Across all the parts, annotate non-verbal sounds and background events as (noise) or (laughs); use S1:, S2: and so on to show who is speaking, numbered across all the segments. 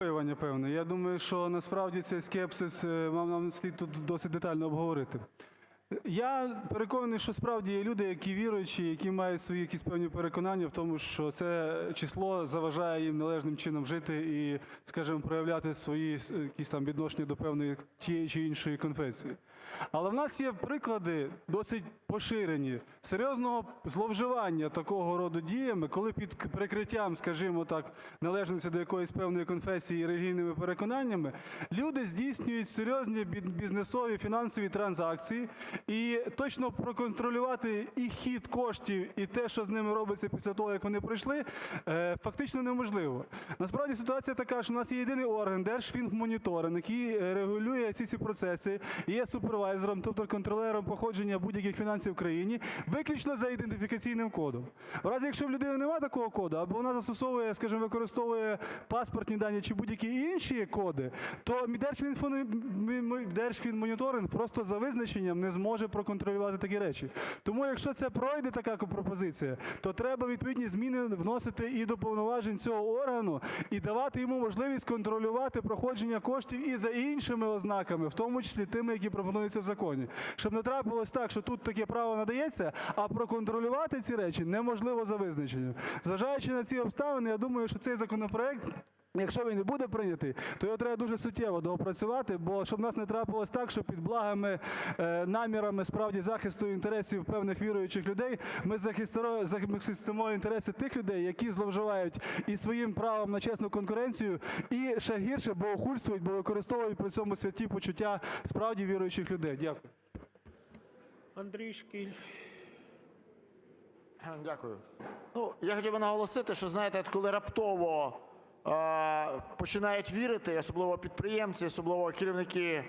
S1: побоювання певне. Я думаю, що насправді цей скепсис е, нам слід тут досить детально обговорити. Я переконаний, що справді є люди, які віруючі, які мають свої якісь певні переконання в тому, що це число заважає їм належним чином жити і, скажімо, проявляти свої якісь там відношення до певної тієї чи іншої конфесії. Але в нас є приклади досить поширені серйозного зловживання такого роду діями, коли під прикриттям, скажімо так, належності до якоїсь певної конфесії і релігійними переконаннями, люди здійснюють серйозні бізнесові фінансові транзакції, і точно проконтролювати і хід коштів, і те, що з ними робиться після того, як вони пройшли, е, фактично неможливо. Насправді ситуація така, що у нас є єдиний орган Держфінмоніторинг, який е, регулює всі ці процеси, є супервайзером, тобто контролером походження будь-яких фінансів в країні, виключно за ідентифікаційним кодом. В разі, якщо в людини немає такого коду, або вона застосовує, скажімо, використовує паспортні дані чи будь-які інші коди, то Держфінмоніторинг просто за визначенням не зможе проконтролювати такі речі. Тому, якщо це пройде така пропозиція, то треба відповідні зміни вносити і до повноважень цього органу, і давати йому можливість контролювати проходження коштів і за іншими ознаками, в тому числі тими, які пропонуються в законі. Щоб не трапилось так, що тут таке право надається, а проконтролювати ці речі неможливо за визначенням. Зважаючи на ці обставини, я думаю, що цей законопроект Якщо він і буде прийнятий, то його треба дуже суттєво доопрацювати, бо щоб в нас не трапилось так, що під благими е, намірами справді захисту інтересів певних віруючих людей ми захистимо, інтереси тих людей, які зловживають і своїм правом на чесну конкуренцію, і ще гірше, богохульствують, бо використовують при цьому святі почуття справді віруючих людей. Дякую.
S2: Андрій Шкіль.
S3: Дякую. Ну, я хотів би наголосити, що знаєте, коли раптово починають вірити, особливо підприємці, особливо керівники е,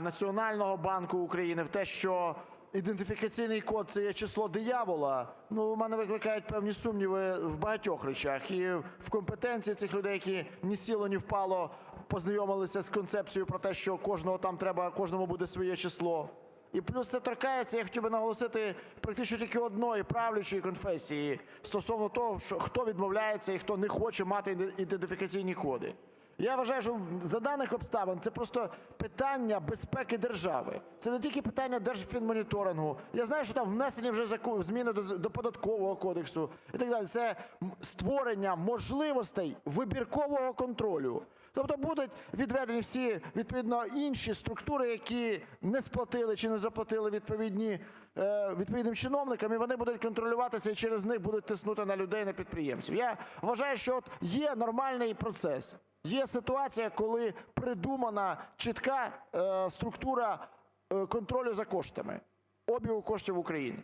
S3: Національного банку України, в те, що ідентифікаційний код це є число диявола, ну, у мене викликають певні сумніви в багатьох речах. І в компетенції цих людей, які ні сіло, ні впало, познайомилися з концепцією про те, що кожного там треба, кожному буде своє число. І плюс це торкається, я хотів би наголосити, практично тільки одної правлячої конфесії стосовно того, що хто відмовляється і хто не хоче мати ідентифікаційні коди. Я вважаю, що за даних обставин це просто питання безпеки держави. Це не тільки питання держфінмоніторингу. Я знаю, що там внесені вже зміни до податкового кодексу і так далі. Це створення можливостей вибіркового контролю. Тобто будуть відведені всі відповідно інші структури, які не сплатили чи не заплатили відповідні е, відповідним чиновникам, і вони будуть контролюватися і через них будуть тиснути на людей, на підприємців. Я вважаю, що от є нормальний процес. Є ситуація, коли придумана чітка е, структура е, контролю за коштами, обігу коштів в Україні.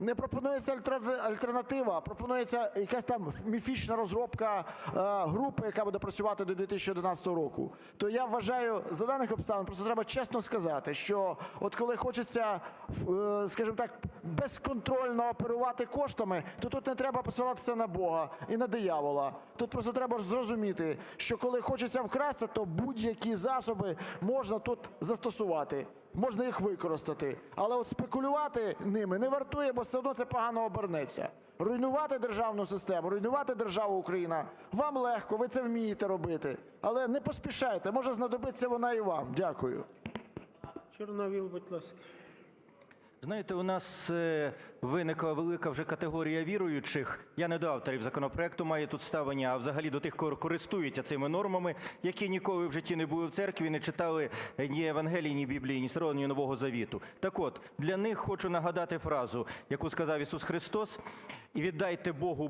S3: Не пропонується альтернатива, а пропонується якась там міфічна розробка е, групи, яка буде працювати до 2011 року. То я вважаю, за даних обставин, просто треба чесно сказати, що от коли хочеться, е, скажімо так, безконтрольно оперувати коштами, то тут не треба посилатися на Бога і на диявола. Тут просто треба зрозуміти, що коли хочеться вкрасти, то будь-які засоби можна тут застосувати можна їх використати. Але от спекулювати ними не вартує, бо все одно це погано обернеться. Руйнувати державну систему, руйнувати державу Україна вам легко, ви це вмієте робити. Але не поспішайте, може знадобиться вона і вам. Дякую.
S2: Чорновіл, будь ласка.
S4: Знаєте, у нас е, виникла велика вже категорія віруючих. Я не до авторів законопроекту маю тут ставлення, а взагалі до тих, хто користується цими нормами, які ніколи в житті не були в церкві, не читали ні Євангелії, ні Біблії, ні Старого, Нового Завіту. Так от, для них хочу нагадати фразу, яку сказав Ісус Христос: «І віддайте Богу,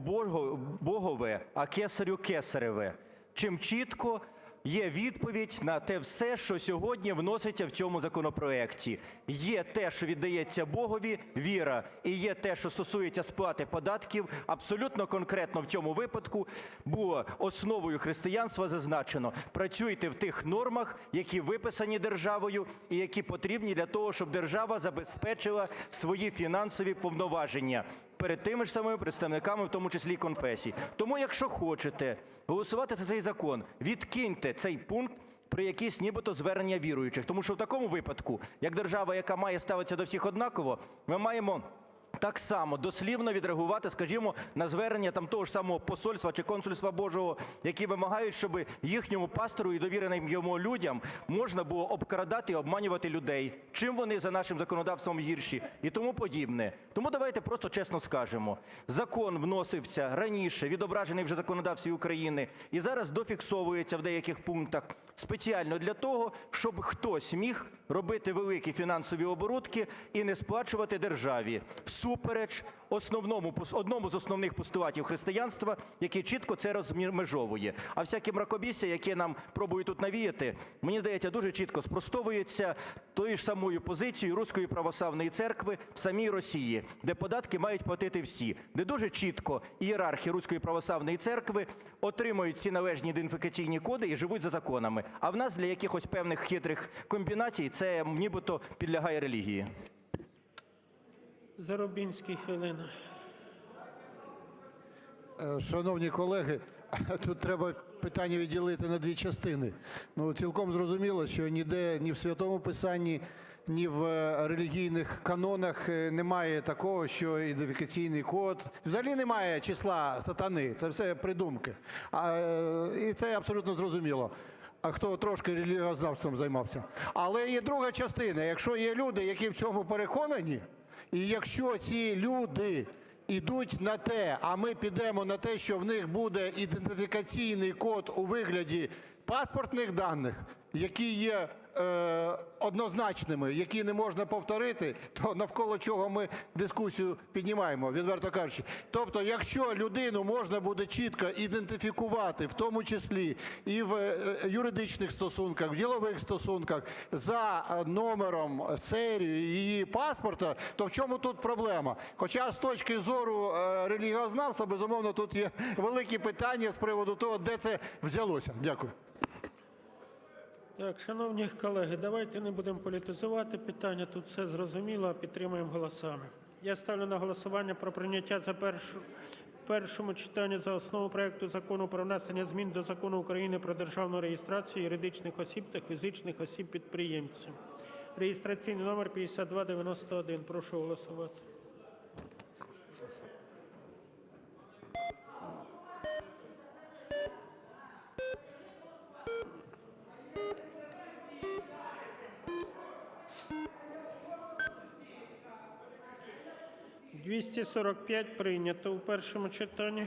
S4: Богове, а кесарю кесареве». Чим чітко Є відповідь на те все, що сьогодні вноситься в цьому законопроекті. Є те, що віддається Богові, віра, і є те, що стосується сплати податків. Абсолютно конкретно в цьому випадку було основою християнства зазначено: працюйте в тих нормах, які виписані державою, і які потрібні для того, щоб держава забезпечила свої фінансові повноваження перед тими ж самими представниками, в тому числі і конфесій. Тому, якщо хочете голосувати за цей закон, відкиньте цей пункт про якісь нібито звернення віруючих. Тому що в такому випадку, як держава, яка має ставитися до всіх однаково, ми маємо так само дослівно відреагувати, скажімо, на звернення там того ж самого посольства чи консульства Божого, які вимагають, щоб їхньому пастору і довіреним йому людям можна було обкрадати і обманювати людей. Чим вони за нашим законодавством гірші і тому подібне. Тому давайте просто чесно скажемо: закон вносився раніше, відображений вже законодавстві України, і зараз дофіксовується в деяких пунктах спеціально для того, щоб хтось міг робити великі фінансові оборудки і не сплачувати державі всупереч основному одному з основних постулатів християнства, який чітко це розмежовує. А всякі мракобісся, які нам пробують тут навіяти, мені здається, дуже чітко спростовується тою ж самою позицією Руської православної церкви в самій Росії, де податки мають платити всі, де дуже чітко ієрархи Руської православної церкви отримують ці належні ідентифікаційні коди і живуть за законами. А в нас для якихось певних хитрих комбінацій це нібито підлягає релігії.
S2: Заробінський хвилина.
S5: Е, Шановні колеги, (laughs) тут треба питання відділити на дві частини. Ну, цілком зрозуміло, що ніде ні в Святому Писанні, ні в е, релігійних канонах е, немає такого, що ідентифікаційний код. Взагалі немає числа сатани. Це все придумки. А, і це абсолютно зрозуміло. А хто трошки релігіознавством займався. Але є друга частина. Якщо є люди, які в цьому переконані, і якщо ці люди ідуть на те, а ми підемо на те, що в них буде ідентифікаційний код у вигляді паспортних даних, які є е, однозначними, які не можна повторити, то навколо чого ми дискусію піднімаємо, відверто кажучи. Тобто, якщо людину можна буде чітко ідентифікувати, в тому числі і в е, юридичних стосунках, в ділових стосунках, за е, номером, серією її паспорта, то в чому тут проблема? Хоча з точки зору релігіознавства, безумовно, тут є великі питання з приводу того, де це взялося. Дякую.
S2: Так, шановні колеги, давайте не будемо політизувати питання. Тут все зрозуміло, підтримуємо голосами. Я ставлю на голосування про прийняття за першу, першому читанні за основу проекту закону про внесення змін до Закону України про державну реєстрацію юридичних осіб та фізичних осіб-підприємців. Реєстраційний номер 5291. Прошу голосувати. Двісті сорок п'ять прийнято у першому читанні.